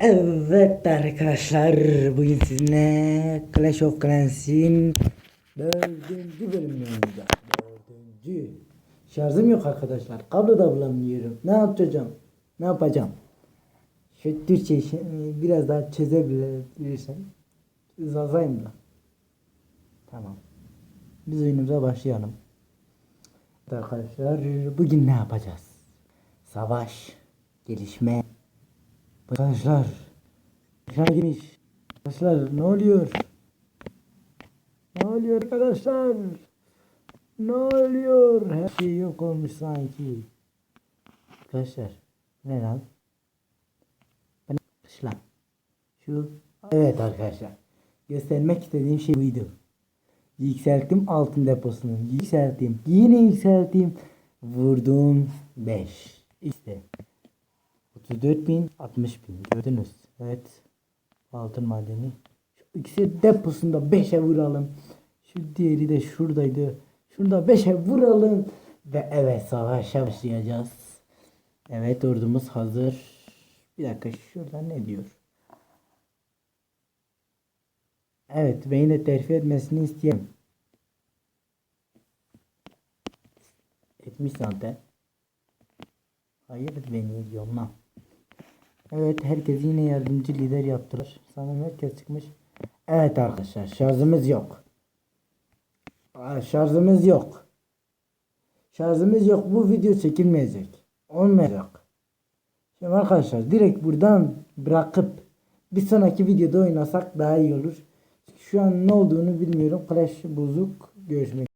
Evet arkadaşlar bugün sizinle Clash of Clans'in dördüncü bölümünü oynayacağız. Dördüncü. Şarjım yok arkadaşlar. Kablo da bulamıyorum. Ne yapacağım? Ne yapacağım? Şu Türkçe biraz daha çözebilirsem uzazayım da. Tamam. Biz oyunumuza başlayalım. Arkadaşlar bugün ne yapacağız? Savaş, gelişme, Arkadaşlar. Ekran geniş. Arkadaşlar ne oluyor? Ne oluyor arkadaşlar? Ne oluyor? Her şey yok olmuş sanki. Arkadaşlar. Ne lan? Ben lan. Şu. Evet arkadaşlar. Göstermek istediğim şey buydu. Yükselttim altın deposunu. Yükselttim. Yine yükselttim. Vurdum 5. İşte. 34 bin 60 bin gördünüz. Evet. Altın madeni. Şu ikisi deposunda 5'e vuralım. Şu diğeri de şuradaydı. Şurada 5'e vuralım. Ve evet savaşa başlayacağız. Evet ordumuz hazır. Bir dakika şurada ne diyor? Evet beni de terfi etmesini isteyen. Etmiş zaten. Hayır beni lan. Evet herkes yine yardımcı lider yaptılar. Sanırım herkes çıkmış. Evet arkadaşlar şarjımız yok. Aa, şarjımız yok. Şarjımız yok. Bu video çekilmeyecek. Olmayacak. Şimdi arkadaşlar direkt buradan bırakıp bir sonraki videoda oynasak daha iyi olur. Şu an ne olduğunu bilmiyorum. Clash bozuk. Görüşmek